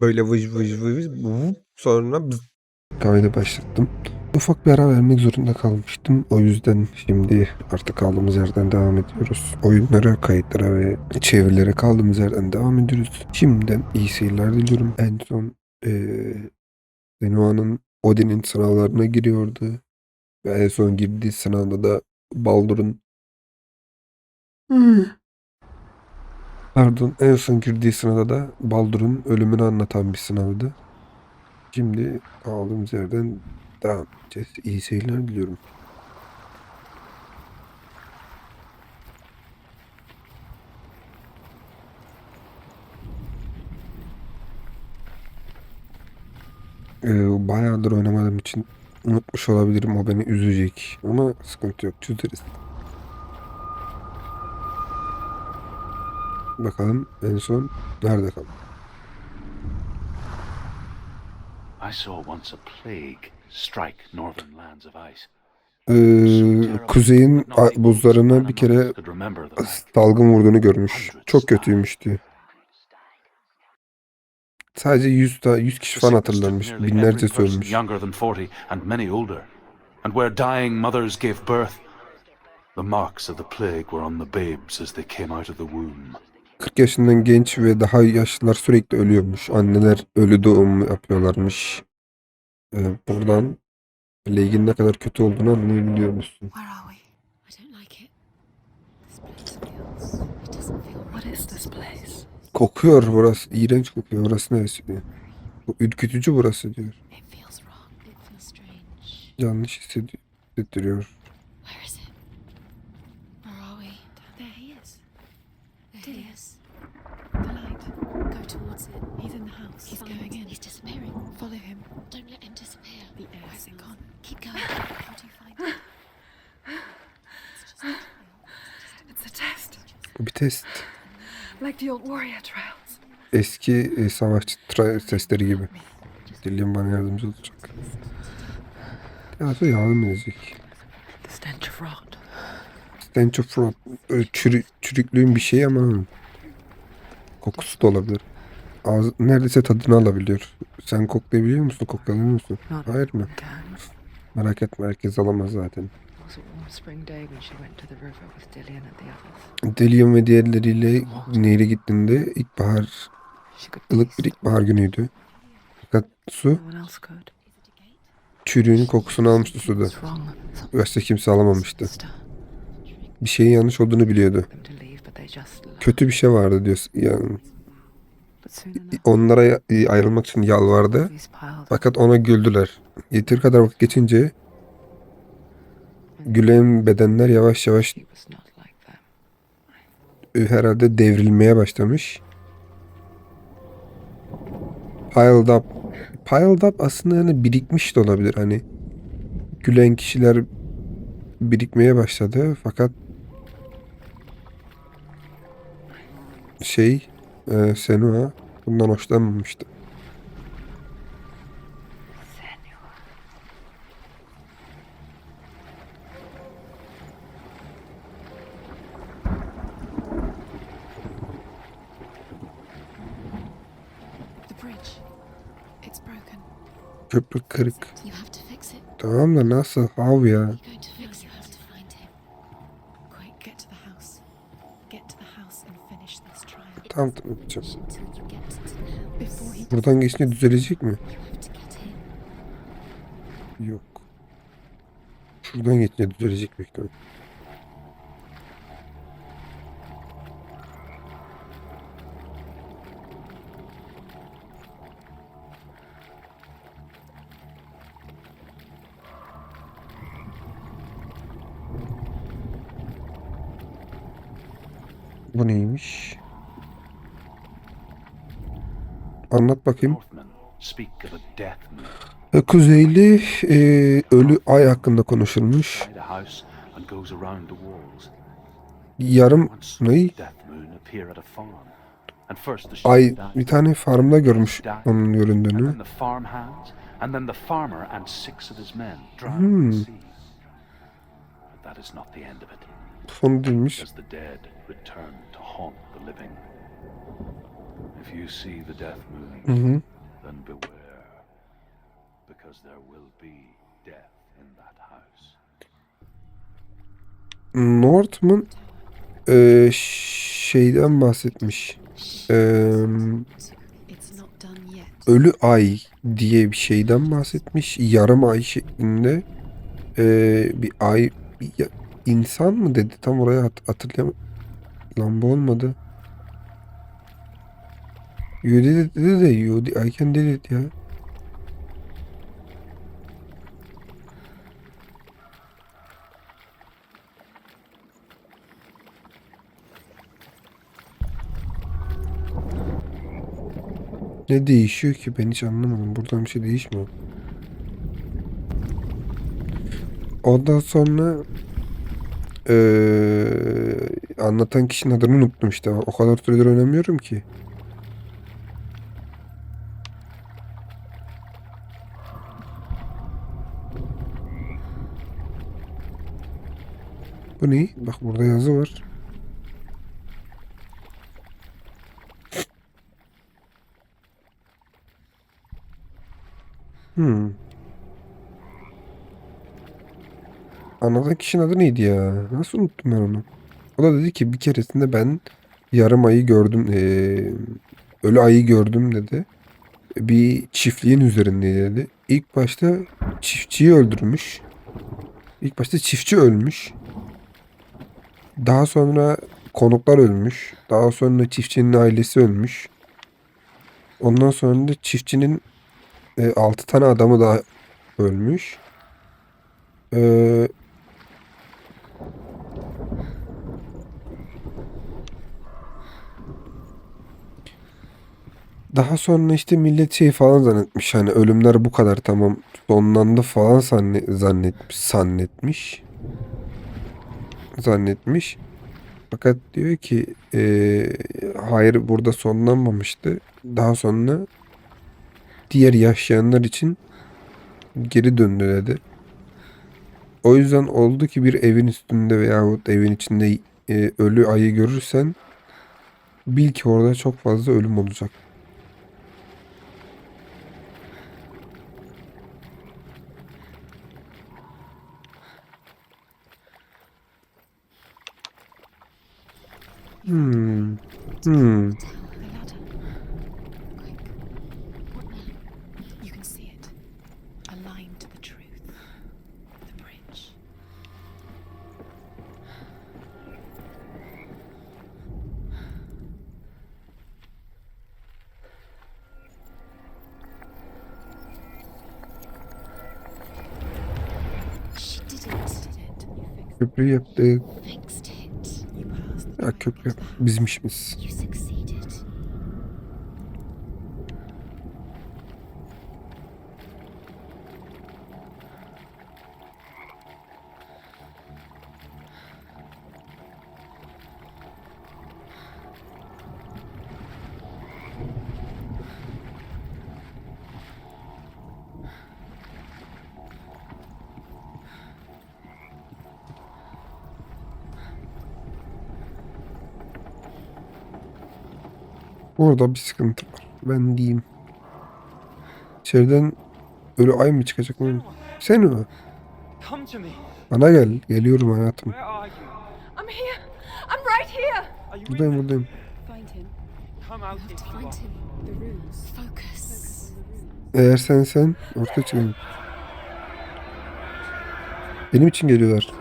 Böyle vıj vıj vıj vup, sonra bız. Kaydı başlattım. Ufak bir ara vermek zorunda kalmıştım. O yüzden şimdi artık kaldığımız yerden devam ediyoruz. Oyunlara, kayıtlara ve çevirilere kaldığımız yerden devam ediyoruz. Şimdiden iyi seyirler diliyorum. En son eee Zenoa'nın Odin'in sınavlarına giriyordu. Ve en son girdiği sınavda da Baldur'un Pardon, en son girdiği sınavda da Baldur'un ölümünü anlatan bir sınavdı. Şimdi kaldığımız yerden devam edeceğiz. İyi seyirler diliyorum. Ee, bayağıdır oynamadığım için unutmuş olabilirim. O beni üzecek. Ama sıkıntı yok. Çözeriz. Bakalım en son nerede kaldı? I saw once a plague strike northern lands of ice. Ee, kuzeyin buzlarına bir kere dalgın vurduğunu görmüş. Çok kötüymüştü. Sadece 100 ta 100 kişi falan hatırlanmış. Binlerce ölmüş. Younger than 40 and many older. And where dying mothers gave birth, the marks of the plague were on the babes as they came out of the womb. 40 yaşından genç ve daha yaşlılar sürekli ölüyormuş. Anneler ölü doğum yapıyorlarmış. Ee, buradan Plague'in ne kadar kötü olduğunu anlayabiliyor musun? Kokuyor burası. İğrenç kokuyor. Burası neresi diyor. Bu ürkütücü burası diyor. Yanlış hissedi- hissettiriyor. Where is it? Where are we? There he is. There he is. The light. Go towards it. He's in the house. He's going in. He's disappearing. Follow him. Don't let him disappear. The air Where's it gone? Keep going. How do you find it? It's just a trail. It's a test, Bu bir test. Eski e, savaşçı testleri gibi. Dillian bana yardımcı olacak. Ya da yardım edecek. Stench of rot. Stench of Rot. Böyle çürü, çürüklüğün bir şeyi ama kokusu da olabilir. Ağzı, neredeyse tadını alabiliyor. Sen koklayabiliyor musun? Koklayabiliyor musun? Hayır mı? Merak etme herkes alamaz zaten. It was a warm spring day when she went to the river with Dillian and the others. Dillian ve diğerleriyle nehre gittiğinde ilkbahar, ılık bir ilkbahar günüydü. Fakat su çürüğün kokusunu almıştı suda. Başta kimse alamamıştı. Bir şeyin yanlış olduğunu biliyordu. Kötü bir şey vardı diyor. Yani onlara ayrılmak için yalvardı. Fakat ona güldüler. Yeteri kadar vakit geçince gülen bedenler yavaş yavaş herhalde devrilmeye başlamış. Piled up. Piled up aslında yani birikmiş de olabilir. Hani gülen kişiler birikmeye başladı. Fakat şey e, Senua bundan hoşlanmamıştı. The bridge. It's broken. Köprü kırık. You have to fix it. Tamam da nasıl? How ya? You're going to fix it. You have to find him. Quick, get to the house. Get to the house. And finish this trial. Tamam tamam yapacağım. Buradan geçince düzelecek mi? Yok. Şuradan geçince düzelecek büyük Bu neymiş? Anlat bakayım. E, Kuzeyli e, ölü ay hakkında konuşulmuş. Yarım Once saw ne? the death moon appear at a farm. And first the sheep Ay bir tane farmda görmüş onun göründüğünü. Hmm. in the haunt the living. If you see the death moon, mm -hmm. then beware, because there will be death in that house. Northman e, şeyden bahsetmiş. E, ölü ay diye bir şeyden bahsetmiş. Yarım ay şeklinde e, bir ay bir, insan mı dedi tam oraya hat hatırlayamadım Lan bu olmadı. You did it dedi de you di- I can did it ya. Ne değişiyor ki ben hiç anlamadım. Buradan bir şey değişmiyor. Ondan sonra eee, anlatan kişinin adını unuttum işte. O kadar süredir oynamıyorum ki. Bu ne? Bak burada yazı var. Hmm. Anlatan kişinin adı neydi ya? Nasıl unuttum ben onu? O da dedi ki bir keresinde ben yarım ayı gördüm. eee, ölü ayı gördüm dedi. Bir çiftliğin üzerindeydi dedi. İlk başta çiftçiyi öldürmüş. İlk başta çiftçi ölmüş. Daha sonra konuklar ölmüş. Daha sonra çiftçinin ailesi ölmüş. Ondan sonra da çiftçinin e, 6 tane adamı daha ölmüş. Ee, daha sonra işte millet şey falan zannetmiş. Hani ölümler bu kadar tamam sonlandı falan zannet, zannetmiş. Zannetmiş. Zannetmiş. Fakat diyor ki eee, hayır burada sonlanmamıştı. Daha sonra diğer yaşayanlar için geri döndü dedi. O yüzden oldu ki bir evin üstünde veyahut evin içinde e, ölü ayı görürsen bil ki orada çok fazla ölüm olacak. Hmm. Hmm. The ladder. Quick. What now? You can see it. A line Ya köprü bizim işimiz. You succeeded. Orada bir sıkıntı var. Ben diyeyim. İçeriden ölü ay mı çıkacak mı? Sen me. Bana gel. Geliyorum hayatım. Buradayım buradayım. Eğer sen sen ortaya çıkın. Benim için geliyorlar.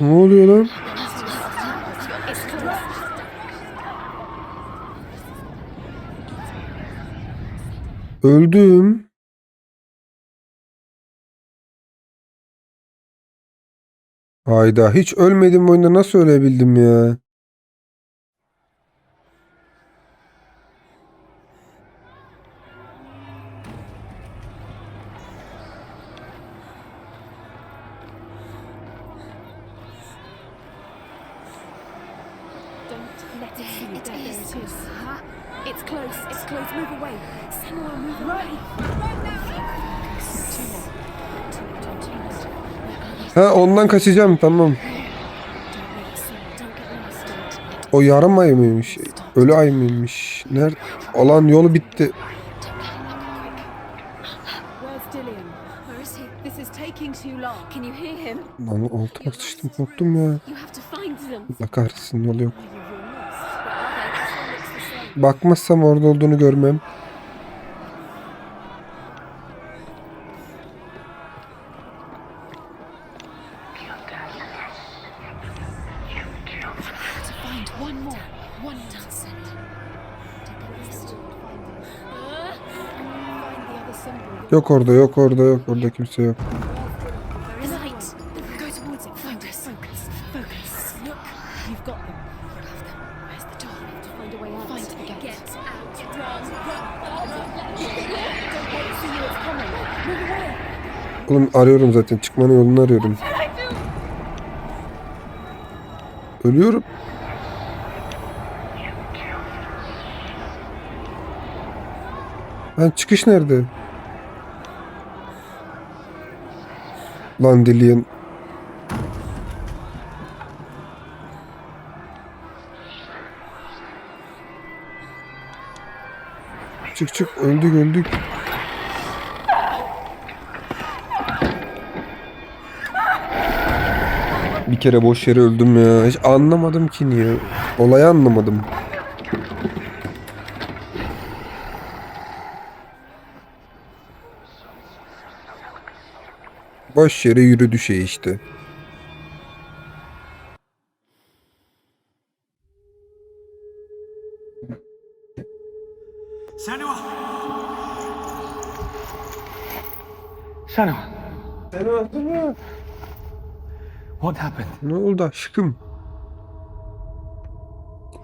Ne oluyor lan? Öldüm. Hayda hiç ölmedim oyunda nasıl ölebildim ya? Let it see you. There, there it is. It's close. It's close. Move away. Samuel, move away. Right now. Ha ondan kaçacağım tamam. İt. O yarım ay mıymış? Ölü ay mıymış? Nerede? Olan yolu bitti. Where's Dillian? Where is he? This is taking too long. Can you hear him? Lan altıma sıçtım korktum ya. Allah kahretsin yolu yok. Find the other symbol. Yok orada yok orada yok orada kimse yok. Oğlum arıyorum zaten çıkmanın yolunu arıyorum. Ölüyorum. Lan çıkış nerede? Lan Dillian. Çık çık öldük öldük. Bir kere boş yere öldüm ya. Hiç anlamadım ki niye. Olayı anlamadım. Boş yere yürüdü şey işte. Sanua! Sanua! What happened? Ne oldu aşkım?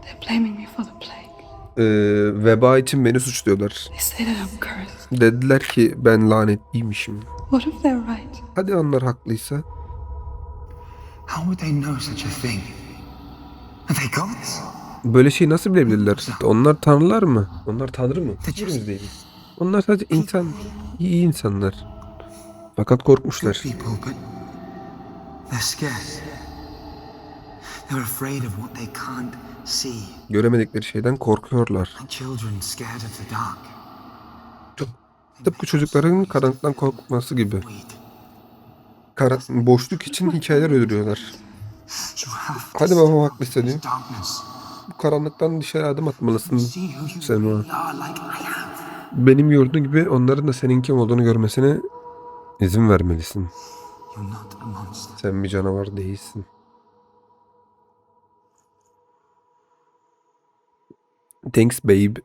They're blaming me for the plague. Ee, veba için beni suçluyorlar. They say that I'm cursed. Dediler ki ben lanetliymişim. What if they're right? Hadi onlar haklıysa. How would they know such a thing? Are they gods? Böyle şey nasıl bilebilirler? Onlar tanrılar mı? Onlar tanrı mı? Hiçbirimiz değiliz. Onlar sadece insan. iyi insanlar. Fakat korkmuşlar. They're scared. They're afraid of what they can't see. Göremedikleri şeyden korkuyorlar. Like children scared of the dark. Tıpkı çocukların karanlıktan korkması gibi. Kara boşluk için hikayeler uyduruyorlar. Hadi haklıysa diyor. darkness. Bu karanlıktan dışarı adım atmalısın. Sen o. really are like I am. Benim gördüğüm gibi onların da senin kim olduğunu görmesine izin vermelisin. Sen bir canavar değilsin. Thanks babe.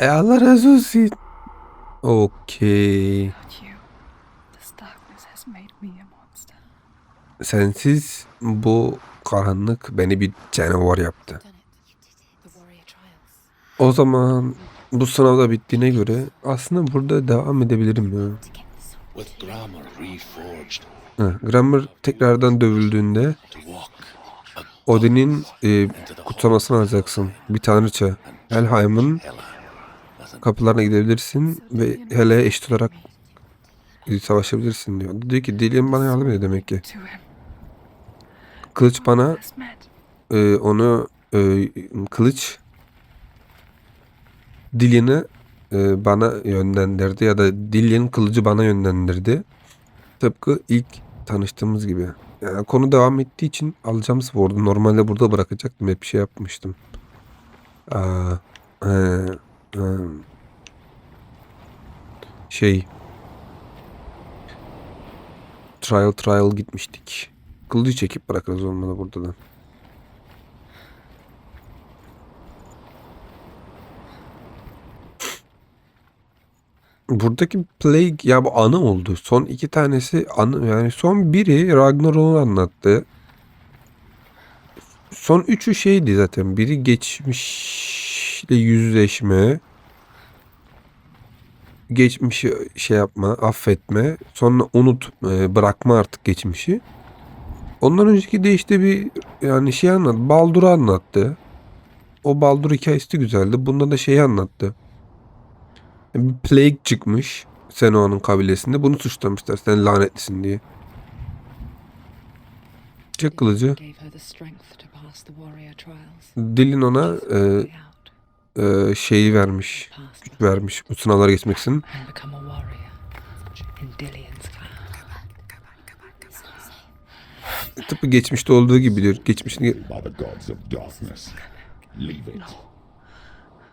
E Allah razı olsun. Okey. Sensiz bu karanlık beni bir canavar yaptı. O zaman bu sınavda bittiğine göre aslında burada devam edebilirim ya. Grammar tekrardan dövüldüğünde Odin'in e, kutsamasını alacaksın. Bir tanrıça. Helheim'ın kapılarına gidebilirsin ve hele eşit olarak e, savaşabilirsin diyor. Diyor ki Dillian bana yardım ediyor demek ki. Kılıç bana e, onu e, kılıç Dillian'ı e, bana yönlendirdi ya da Dillian kılıcı bana yönlendirdi. Tıpkı ilk tanıştığımız gibi. Yani konu devam ettiği için alacağım sword'u. Normalde burada bırakacaktım. Hep bir şey yapmıştım. Aa, he, he. Şey Trial trial gitmiştik. Kılıcı çekip bırakırız olmalı burada da. Buradaki Plague ya bu anı oldu. Son iki tanesi anı yani son biri Ragnarok'u anlattı. Son üçü şeydi zaten. Biri geçmişle yüzleşme. Geçmişi şey yapma, affetme. Sonra unut, e, bırakma artık geçmişi. Ondan önceki de işte bir yani şey anlattı. Baldur'u anlattı. O Baldur hikayesi de güzeldi. Bunda da şeyi anlattı. Bir plague çıkmış. Senoa'nın kabilesinde bunu suçlamışlar. Sen lanetlisin diye. Çek kılıcı. Dilin ona e, e, şeyi vermiş. Güç vermiş. Bu sınavlara geçmek için. Tıpkı geçmişte olduğu gibi diyor. Geçmişte By the gods of darkness. Leave it.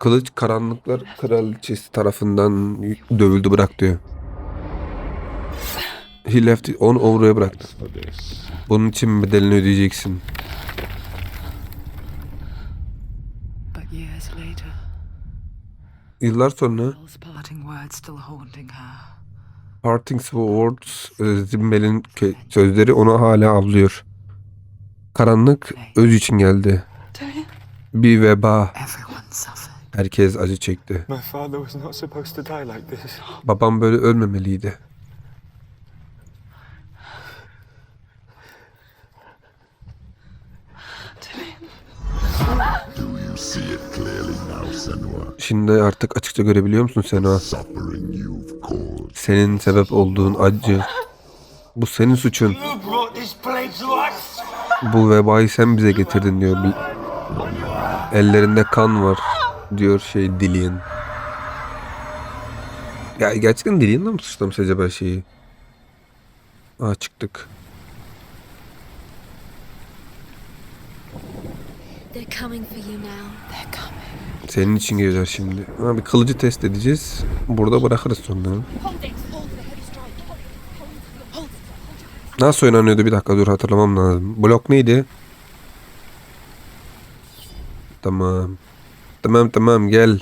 Kılıç karanlıklar kraliçesi tarafından dövüldü bırak diyor. He left it, onu oraya bıraktı. Bunun için bedelini ödeyeceksin. Yıllar sonra parting words e, Zimmel'in sözleri onu hala avlıyor. Karanlık öz için geldi. Bir veba. Herkes acı çekti. My father was not supposed to die like this. Babam böyle ölmemeliydi. Senua. Şimdi artık açıkça görebiliyor musun caused. Senin sebep olduğun acı. Bu senin suçun. Bu vebayı sen bize getirdin diyor. Ellerinde kan var diyor şey Dillian. Ya gerçekten Dillian'la mı suçlamış acaba şeyi? Aa çıktık. They're coming for you now. They're coming. Senin için geliyorlar şimdi. Ha, bir kılıcı test edeceğiz. Burada bırakırız sonra. Nasıl oynanıyordu bir dakika dur hatırlamam lazım. Blok neydi? Tamam. Tamam tamam gel.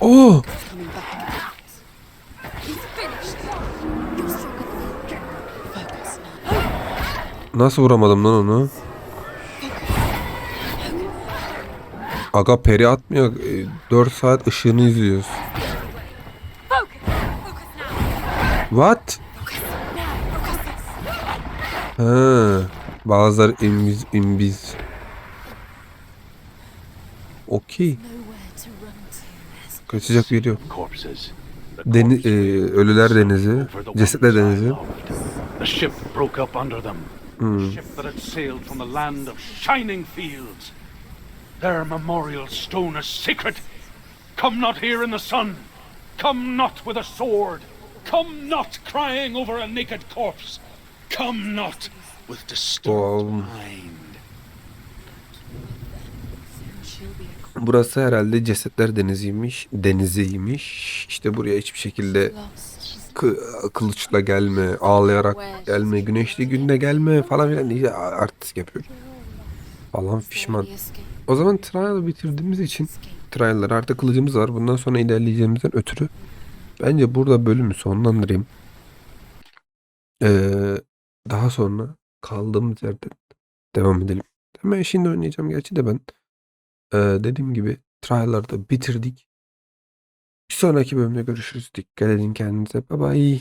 Oo! Now. Nasıl vuramadım lan onu? Aga peri atmıyor. 4 saat ışığını izliyoruz. What? Ha, bazıları imbiz imbiz. Okey. Kaçacak bir yok. Deni, e, ölüler denizi, cesetler denizi. fields. Their memorial stone is sacred. Come not here in the sun. Come not with a sword. Come not crying over a naked corpse. Come not with disturbed mind. She'll be a Burası herhalde cesetler deniziymiş. Deniziymiş. İşte buraya hiçbir şekilde kılıçla gelme, ağlayarak gelme, güneşli günde gelme falan filan diye artist yapıyor. Falan escaped. O zaman trial'ı bitirdiğimiz için trial'lar artık kılıcımız var. Bundan sonra ilerleyeceğimizden ötürü bence burada bölümü sonlandırayım. Ee, daha sonra kaldığımız yerden devam edelim. Hemen şimdi oynayacağım gerçi de ben. Ee, dediğim gibi trial'ları da bitirdik. Bir sonraki bölümde görüşürüz. Dikkat edin kendinize. Bye bye.